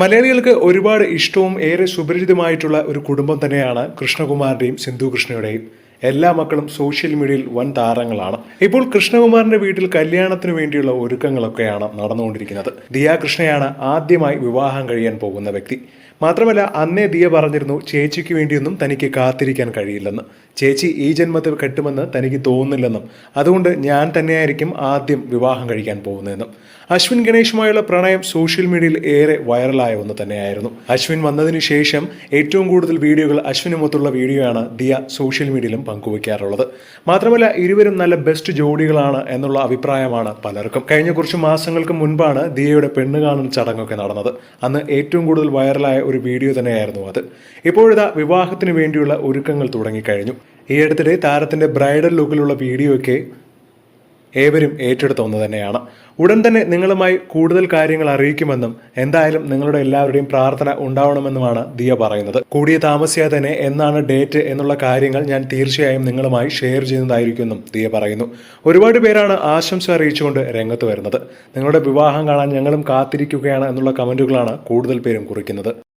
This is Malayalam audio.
മലയാളികൾക്ക് ഒരുപാട് ഇഷ്ടവും ഏറെ സുപരിചിതമായിട്ടുള്ള ഒരു കുടുംബം തന്നെയാണ് കൃഷ്ണകുമാറിന്റെയും സിന്ധു കൃഷ്ണയുടെയും എല്ലാ മക്കളും സോഷ്യൽ മീഡിയയിൽ വൻ താരങ്ങളാണ്. ഇപ്പോൾ കൃഷ്ണകുമാറിന്റെ വീട്ടിൽ കല്യാണത്തിന് വേണ്ടിയുള്ള ഒരുക്കങ്ങളൊക്കെയാണ് നടന്നുകൊണ്ടിരിക്കുന്നത്. ദിയാ കൃഷ്ണയാണ് ആദ്യമായി വിവാഹം കഴിയാൻ പോകുന്ന വ്യക്തി. മാത്രമല്ല അന്നേ ദിയ പറഞ്ഞിരുന്നു ചേച്ചിക്ക് വേണ്ടിയൊന്നും തനിക്ക് കാത്തിരിക്കാൻ കഴിയില്ലെന്ന്. ചേച്ചി ഈ ജന്മത്തിൽ കെട്ടുമെന്ന് തനിക്ക് തോന്നുന്നില്ലെന്നും. അതുകൊണ്ട് ഞാൻ തന്നെയായിരിക്കും ആദ്യം വിവാഹം കഴിക്കാൻ പോകുന്നതെന്നും. അശ്വിൻ ഗണേഷുമായുള്ള പ്രണയം സോഷ്യൽ മീഡിയയിൽ ഏറെ വൈറലായ ഒന്ന് തന്നെയായിരുന്നു. അശ്വിൻ വന്നതിന് ശേഷം ഏറ്റവും കൂടുതൽ വീഡിയോകൾ അശ്വിനുമൊത്തുള്ള വീഡിയോയാണ് ദിയ സോഷ്യൽ മീഡിയയിലും പങ്കുവയ്ക്കാറുള്ളത്. മാത്രമല്ല ഇരുവരും നല്ല ബെസ്റ്റ് ജോഡികളാണ് എന്നുള്ള അഭിപ്രായമാണ് പലർക്കും. കഴിഞ്ഞ കുറച്ച് മാസങ്ങൾക്ക് മുൻപാണ് ദിയയുടെ പെണ്ണ് കാണൽ ചടങ്ങൊക്കെ നടന്നത്. അന്ന് ഏറ്റവും കൂടുതൽ വൈറലായ ഒരു വീഡിയോ തന്നെയായിരുന്നു അത്. ഇപ്പോഴിതാ വിവാഹത്തിന് വേണ്ടിയുള്ള ഒരുക്കങ്ങൾ തുടങ്ങിക്കഴിഞ്ഞു. ഈ അടുത്തിടെ താരത്തിന്റെ ബ്രൈഡൽ ലുക്കിലുള്ള വീഡിയോ ഒക്കെ ഏവരും ഏറ്റെടുത്ത ഒന്ന് തന്നെയാണ്. ഉടൻ തന്നെ നിങ്ങളുമായി കൂടുതൽ കാര്യങ്ങൾ അറിയിക്കുമെന്നും എന്തായാലും നിങ്ങളുടെ എല്ലാവരുടെയും പ്രാർത്ഥന ഉണ്ടാവണമെന്നുമാണ് ദിയ പറയുന്നത്. കൂടിയ താമസിയാതെ തന്നെ എന്നാണ് ഡേറ്റ് എന്നുള്ള കാര്യങ്ങൾ ഞാൻ തീർച്ചയായും നിങ്ങളുമായി ഷെയർ ചെയ്യുന്നതായിരിക്കുമെന്നും ദിയ പറയുന്നു. ഒരുപാട് പേരാണ് ആശംസ അറിയിച്ചുകൊണ്ട് രംഗത്ത് വരുന്നത്. നിങ്ങളുടെ വിവാഹം കാണാൻ ഞങ്ങളും കാത്തിരിക്കുകയാണ് എന്നുള്ള കമന്റുകളാണ് കൂടുതൽ പേരും കുറിക്കുന്നത്.